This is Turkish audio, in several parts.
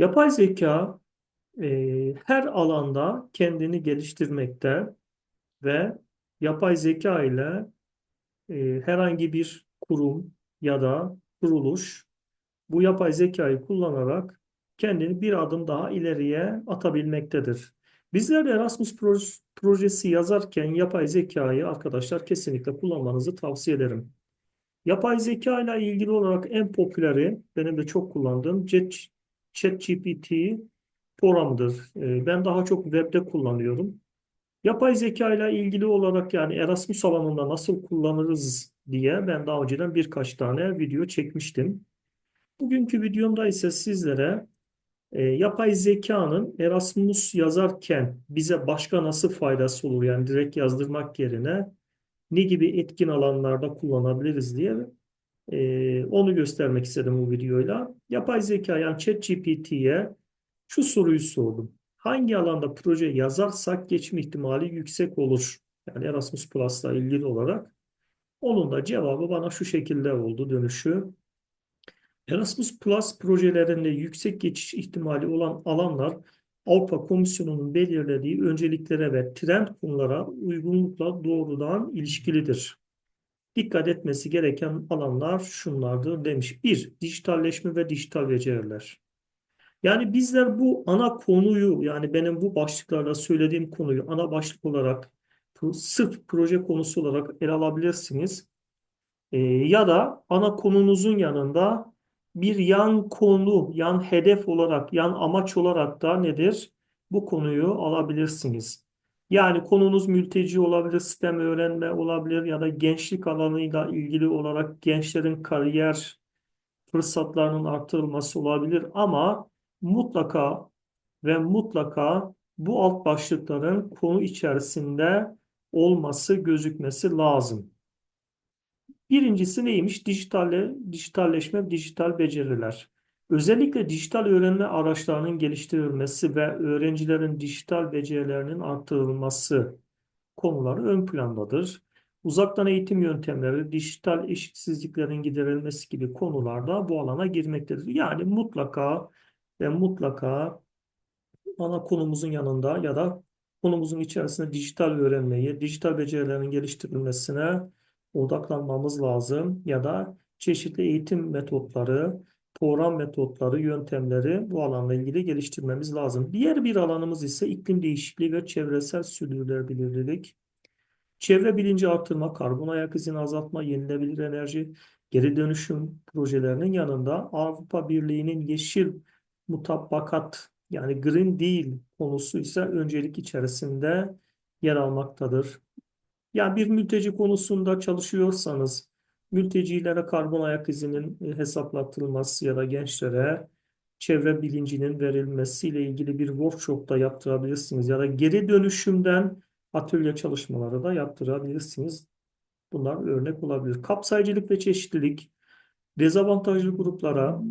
Yapay zeka e, her alanda kendini geliştirmekte ve yapay zeka ile e, herhangi bir kurum ya da kuruluş bu yapay zekayı kullanarak kendini bir adım daha ileriye atabilmektedir. Bizler Erasmus proj- projesi yazarken yapay zekayı arkadaşlar kesinlikle kullanmanızı tavsiye ederim. Yapay zeka ile ilgili olarak en popüleri benim de çok kullandığım ChatGPT Forum'dır. Ee, Ben daha çok webde kullanıyorum. Yapay zeka ile ilgili olarak yani Erasmus alanında nasıl kullanırız diye ben daha önceden birkaç tane video çekmiştim. Bugünkü videomda ise sizlere e, yapay zekanın Erasmus yazarken bize başka nasıl faydası olur yani direkt yazdırmak yerine ne gibi etkin alanlarda kullanabiliriz diye ee, onu göstermek istedim bu videoyla. Yapay zeka yani ChatGPT'ye şu soruyu sordum. Hangi alanda proje yazarsak geçme ihtimali yüksek olur? Yani Erasmus Plus'la ilgili olarak. Onun da cevabı bana şu şekilde oldu dönüşü. Erasmus Plus projelerinde yüksek geçiş ihtimali olan alanlar Avrupa Komisyonu'nun belirlediği önceliklere ve trend konulara uygunlukla doğrudan ilişkilidir dikkat etmesi gereken alanlar şunlardır demiş. Bir, dijitalleşme ve dijital beceriler. Yani bizler bu ana konuyu yani benim bu başlıklarda söylediğim konuyu ana başlık olarak sırf proje konusu olarak ele alabilirsiniz. Ee, ya da ana konunuzun yanında bir yan konu, yan hedef olarak, yan amaç olarak da nedir? Bu konuyu alabilirsiniz. Yani konunuz mülteci olabilir, sistem öğrenme olabilir ya da gençlik alanıyla ilgili olarak gençlerin kariyer fırsatlarının artırılması olabilir ama mutlaka ve mutlaka bu alt başlıkların konu içerisinde olması, gözükmesi lazım. Birincisi neymiş? Dijitalle, dijitalleşme, dijital beceriler. Özellikle dijital öğrenme araçlarının geliştirilmesi ve öğrencilerin dijital becerilerinin artırılması konuları ön plandadır. Uzaktan eğitim yöntemleri, dijital eşitsizliklerin giderilmesi gibi konularda bu alana girmektedir. Yani mutlaka ve mutlaka ana konumuzun yanında ya da konumuzun içerisinde dijital öğrenmeyi, dijital becerilerin geliştirilmesine odaklanmamız lazım ya da çeşitli eğitim metotları, program metotları, yöntemleri bu alanla ilgili geliştirmemiz lazım. Diğer bir alanımız ise iklim değişikliği ve çevresel sürdürülebilirlik. Çevre bilinci artırma, karbon ayak izini azaltma, yenilebilir enerji, geri dönüşüm projelerinin yanında Avrupa Birliği'nin yeşil mutabbakat yani Green Deal konusu ise öncelik içerisinde yer almaktadır. Yani bir mülteci konusunda çalışıyorsanız mültecilere karbon ayak izinin e, hesaplatılması ya da gençlere çevre bilincinin verilmesiyle ilgili bir workshop da yaptırabilirsiniz ya da geri dönüşümden atölye çalışmaları da yaptırabilirsiniz. Bunlar örnek olabilir. Kapsayıcılık ve çeşitlilik, dezavantajlı gruplara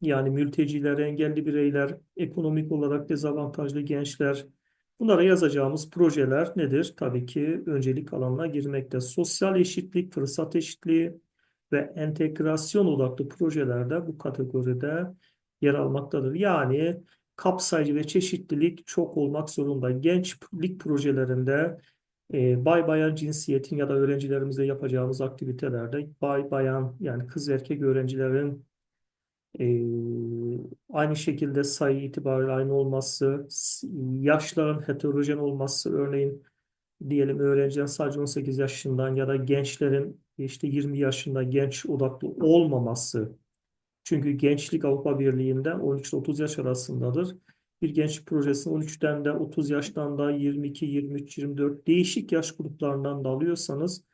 yani mülteciler, engelli bireyler, ekonomik olarak dezavantajlı gençler, bunlara yazacağımız projeler nedir? Tabii ki öncelik alanına girmekte. Sosyal eşitlik, fırsat eşitliği ve entegrasyon odaklı projelerde bu kategoride yer almaktadır. Yani kapsayıcı ve çeşitlilik çok olmak zorunda. Gençlik projelerinde e, bay bayan cinsiyetin ya da öğrencilerimizle yapacağımız aktivitelerde bay bayan yani kız erkek öğrencilerin e, aynı şekilde sayı itibariyle aynı olması, yaşların heterojen olması örneğin diyelim öğrencilerin sadece 18 yaşından ya da gençlerin işte 20 yaşında genç odaklı olmaması çünkü gençlik Avrupa Birliği'nde 13 ile 30 yaş arasındadır. Bir gençlik projesini 13'ten de 30 yaştan da 22, 23, 24 değişik yaş gruplarından da alıyorsanız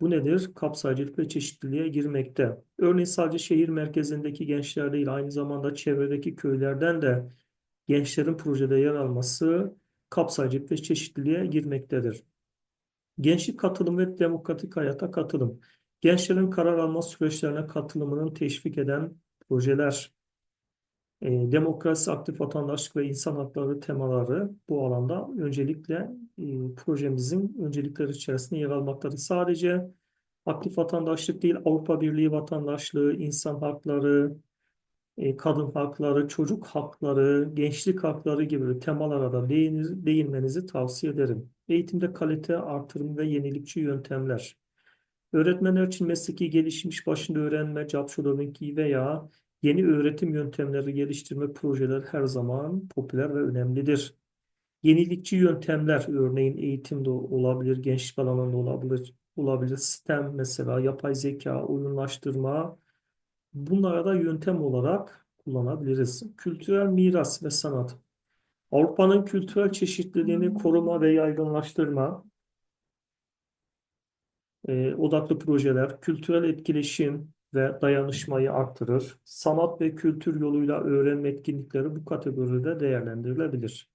bu nedir? Kapsayıcılık ve çeşitliliğe girmekte. Örneğin sadece şehir merkezindeki gençler değil, aynı zamanda çevredeki köylerden de gençlerin projede yer alması kapsayıcılık ve çeşitliliğe girmektedir. Gençlik katılım ve demokratik hayata katılım. Gençlerin karar alma süreçlerine katılımının teşvik eden projeler, e, demokrasi, aktif vatandaşlık ve insan hakları temaları bu alanda öncelikle e, projemizin öncelikleri içerisinde yer almaktadır. Sadece aktif vatandaşlık değil, Avrupa Birliği vatandaşlığı, insan hakları, e, kadın hakları, çocuk hakları, gençlik hakları gibi temalara da değiniz- değinmenizi tavsiye ederim. Eğitimde kalite artırım ve yenilikçi yöntemler. Öğretmenler için mesleki gelişmiş başında öğrenme, capçolarınki veya yeni öğretim yöntemleri geliştirme projeler her zaman popüler ve önemlidir. Yenilikçi yöntemler örneğin eğitimde olabilir, gençlik alanında olabilir, olabilir. STEM mesela yapay zeka, oyunlaştırma bunlara da yöntem olarak kullanabiliriz. Kültürel miras ve sanat. Avrupa'nın kültürel çeşitliliğini koruma ve yaygınlaştırma e, odaklı projeler kültürel etkileşim ve dayanışmayı artırır. Sanat ve kültür yoluyla öğrenme etkinlikleri bu kategoride değerlendirilebilir.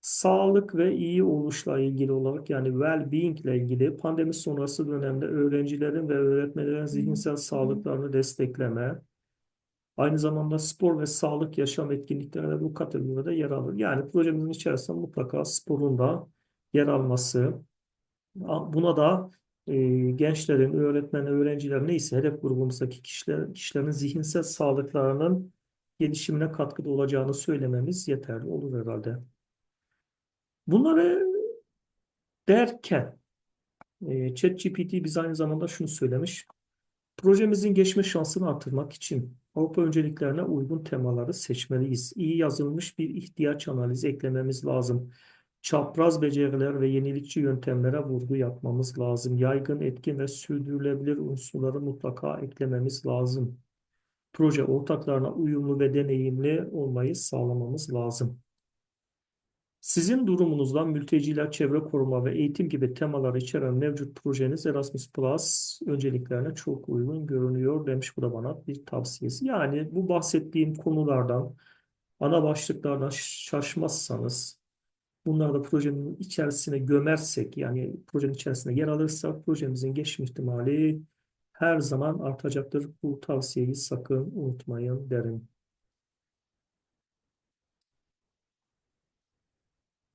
Sağlık ve iyi oluşla ilgili olarak yani well-being ile ilgili pandemi sonrası dönemde öğrencilerin ve öğretmenlerin zihinsel sağlıklarını destekleme, aynı zamanda spor ve sağlık yaşam etkinlikleri de bu kategoride yer alır. Yani projemizin içerisinde mutlaka sporun da yer alması, Buna da gençlerin, öğretmen, öğrenciler neyse hedef grubumuzdaki kişiler, kişilerin zihinsel sağlıklarının gelişimine katkıda olacağını söylememiz yeterli olur herhalde. Bunları derken e, ChatGPT bize aynı zamanda şunu söylemiş. Projemizin geçme şansını artırmak için Avrupa önceliklerine uygun temaları seçmeliyiz. İyi yazılmış bir ihtiyaç analizi eklememiz lazım. Çapraz beceriler ve yenilikçi yöntemlere vurgu yapmamız lazım. Yaygın, etkin ve sürdürülebilir unsurları mutlaka eklememiz lazım. Proje ortaklarına uyumlu ve deneyimli olmayı sağlamamız lazım. Sizin durumunuzdan mülteciler, çevre koruma ve eğitim gibi temaları içeren mevcut projeniz Erasmus Plus önceliklerine çok uygun görünüyor demiş. Bu da bana bir tavsiyesi. Yani bu bahsettiğim konulardan, ana başlıklardan şaşmazsanız, bunları da projenin içerisine gömersek, yani projenin içerisinde yer alırsak projemizin geçme ihtimali her zaman artacaktır. Bu tavsiyeyi sakın unutmayın derim.